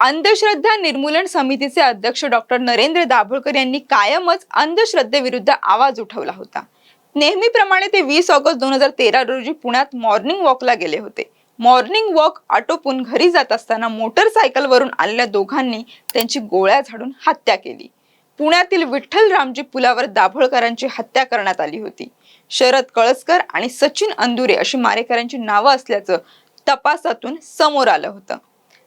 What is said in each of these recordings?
अंधश्रद्धा निर्मूलन समितीचे अध्यक्ष डॉक्टर नरेंद्र दाभोळकर यांनी कायमच अंधश्रद्धेविरुद्ध आवाज उठवला होता. नेहमीप्रमाणे ते वीस ऑगस्ट दोन हजार तेरा रोजी पुण्यात मॉर्निंग वॉकला गेले होते. मॉर्निंग वॉक आटोपून घरी जात असताना मोटरसायकलवरून आलेल्या दोघांनी त्यांची गोळ्या झाडून हत्या केली. पुण्यातील विठ्ठल रामजी पुलावर दाभोळकरांची हत्या करण्यात आली होती. शरद कळसकर आणि सचिन अंदुरे अशी मारेकऱ्यांची नावं असल्याचं तपासातून समोर आलं होतं.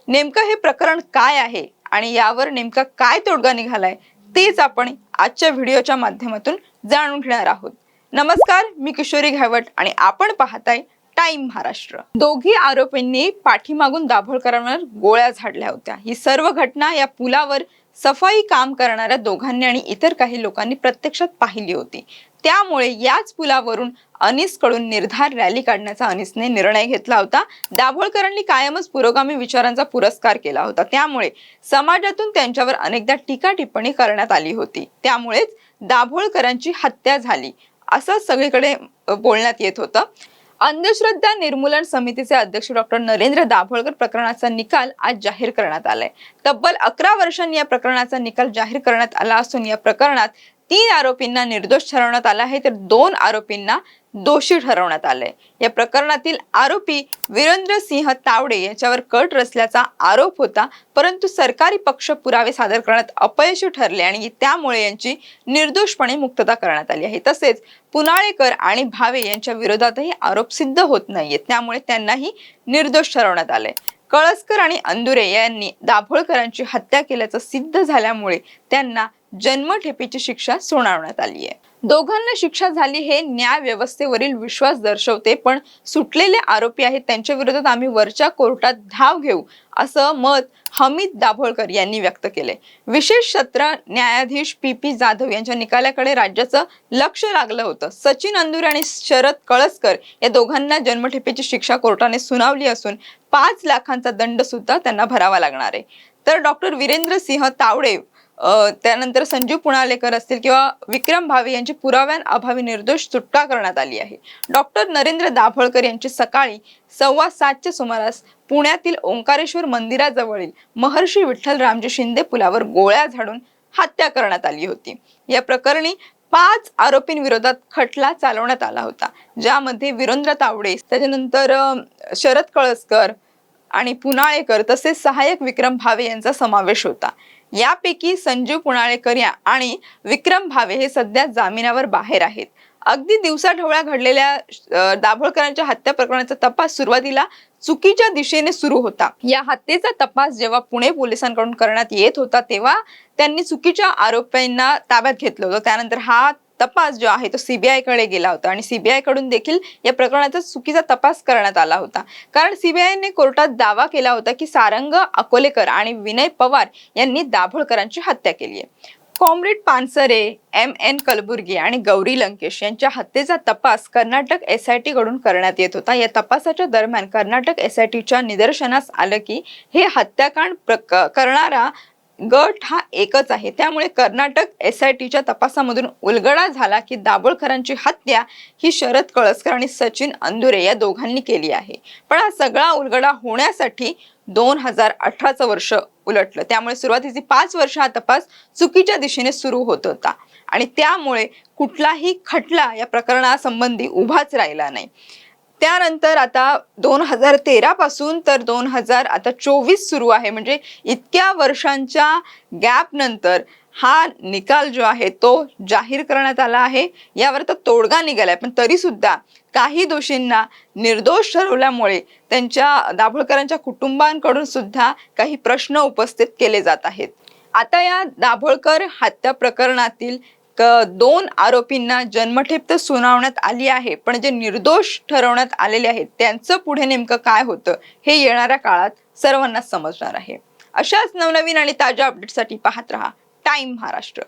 नेमकं हे प्रकरण काय आहे आणि यावर नेमका काय तोडगा निघालाय तेच आपण आजच्या व्हिडिओच्या माध्यमातून जाणून घेणार आहोत. नमस्कार मी किशोरी घावट आणि आपण पाहताय टाइम महाराष्ट्र. दोघी आरोपींनी पाठीमागून दाभोळकरांवर गोळ्या झाडल्या होत्या. ही सर्व घटना या पुलावर सफाई काम करणाऱ्या दोघांनी आणि इतर काही लोकांनी प्रत्यक्षात पाहिली होती. त्यामुळे याच पुलावरून अनिसकडून निर्धार रॅली काढण्याचा अनिसने निर्णय घेतला होता. दाभोळकरांनी कायमच पुरोगामी विचारांचा पुरस्कार केला होता. त्यामुळे समाजातून त्यांच्यावर अनेकदा टीका टिप्पणी करण्यात आली होती. त्यामुळेच दाभोळकरांची हत्या झाली असं सगळीकडे बोलण्यात येत होतं. अंधश्रद्धा निर्मूलन समितीचे अध्यक्ष डॉक्टर नरेंद्र दाभोळकर प्रकरणाचा निकाल आज जाहीर करण्यात आलाय. तब्बल अकरा वर्षांनी या प्रकरणाचा निकाल जाहीर करण्यात आला असून या प्रकरणात तीन आरोपींना निर्दोष ठरवण्यात आला आहे. तर दोन आरोपींना दोषी ठरवण्यात आलंय. या प्रकरणातील आरोपी वीरेंद्र सिंह तावडे याच्यावर कट रचल्याचा आरोप होता. परंतु सरकारी पक्ष पुरावे सादर करण्यात अपयशी ठरले आणि त्यामुळे यांची निर्दोषपणे मुक्तता करण्यात आली आहे. तसेच पुनाळेकर आणि भावे यांच्या विरोधातही आरोप सिद्ध होत नाहीयेत. त्यामुळे त्यांनाही निर्दोष ठरवण्यात आलंय. कळसकर आणि अंदुरे यांनी दाभोळकरांची हत्या केल्याचं सिद्ध झाल्यामुळे त्यांना जन्मठेपेची शिक्षा सुनावण्यात आली आहे दोघांना शिक्षा झाली हे न्याय व्यवस्थेवरील विश्वास दर्शवते पण सुटलेले आरोपी आहेत त्यांच्या विरोधात आम्ही वरच्या कोर्टात धाव घेऊ असं मत हमीद दाभोळकर यांनी व्यक्त केले विशेष सत्र न्यायाधीश पी पी जाधव यांच्या निकालाकडे राज्याचं लक्ष लागलं होतं. सचिन अंदुरे आणि शरद कळसकर या दोघांना जन्मठेपेची शिक्षा कोर्टाने सुनावली असून पाच लाखांचा दंड सुद्धा त्यांना भरावा लागणार आहे. तर डॉक्टर वीरेंद्र सिंह तावडे त्यानंतर संजीव पुणालेकर असतील किंवा विक्रम भावे यांची पुराव्यांअभावी निर्दोष सुटका करण्यात आली आहे. डॉक्टर नरेंद्र दाभोळकर यांची सकाळी सव्वा सातच्या सुमारास पुण्यातील ओंकारेश्वर मंदिराजवळील महर्षी विठ्ठल रामजी शिंदे पुलावर गोळ्या झाडून हत्या करण्यात आली होती. या प्रकरणी पाच आरोपींविरोधात खटला चालवण्यात आला होता ज्यामध्ये वीरेंद्र तावडे त्याच्यानंतर शरद कळसकर आणि पुनाळेकर तसेच सहाय्यक विक्रम भावे यांचा समावेश होता. यापैकी संजीव पुनाळेकर या आणि विक्रम भावे हे सध्या जामिनावर बाहेर आहेत. अगदी दिवसाढवळ्या घडलेल्या दाभोळकरांच्या हत्या प्रकरणाचा तपास सुरुवातीला चुकीच्या दिशेने सुरू होता. या हत्येचा तपास जेव्हा पुणे पोलिसांकडून करण्यात येत होता तेव्हा त्यांनी चुकीच्या आरोपींना ताब्यात घेतलं होतं. त्यानंतर हा तपास जो आहे तो सीबीआयकडे गेला होता आणि सीबीआयकडून देखील या प्रकरणाचा चुकीचा तपास करण्यात आला होता. कारण सीबीआयने कोर्टात दावा केला होता की सारंग अकोलेकर आणि विनय पवार यांनी दाभोळकरांची हत्या केली आहे. Comrade Pansare M N Kalburgi आणि गौरी लंकेश यांच्या हत्येचा तपास कर्नाटक एस आय टी कडून करण्यात येत होता. या तपासाच्या दरम्यान कर्नाटक एस आय टीच्या निदर्शनास आलं की हे हत्याकांड प्रक करणारा गट हा एकच आहे. त्यामुळे कर्नाटक एस आय टीच्या तपासामधून उलगडा झाला की दाभोळकरांची हत्या ही शरद कळसकर आणि सचिन अंदुरे या दोघांनी केली आहे. पण हा सगळा उलगडा होण्यासाठी दोन हजार अठराचं वर्ष उलटलं. त्यामुळे सुरुवातीची पाच वर्ष हा तपास चुकीच्या दिशेने सुरू होत होता. आणि त्यामुळे कुठलाही खटला या प्रकरणासंबंधी उभाच राहिला नाही. त्यानंतर आता दोन हजार तेरा पासून तर दोन हजार आता चोवीस सुरू आहे. म्हणजे इतक्या वर्षांच्या गॅप नंतर हा निकाल जो आहे तो जाहीर करण्यात आला आहे. यावर तर तोडगा निघालाय. पण तरी सुद्धा काही दोषींना निर्दोष ठरवल्यामुळे त्यांच्या दाभोळकरांच्या कुटुंबांकडून सुद्धा काही प्रश्न उपस्थित केले जात आहेत. आता या दाभोळकर हत्या प्रकरणातील दोन आरोपींना जन्मठेप तर सुनावण्यात आली आहे पण जे निर्दोष ठरवण्यात आलेले आहेत त्यांचं पुढे नेमकं काय होतं हे येणाऱ्या काळात सर्वांना समजणार आहे. अशाच नवनवीन आणि ताज्या अपडेटसाठी पाहत रहा टाइम महाराष्ट्र.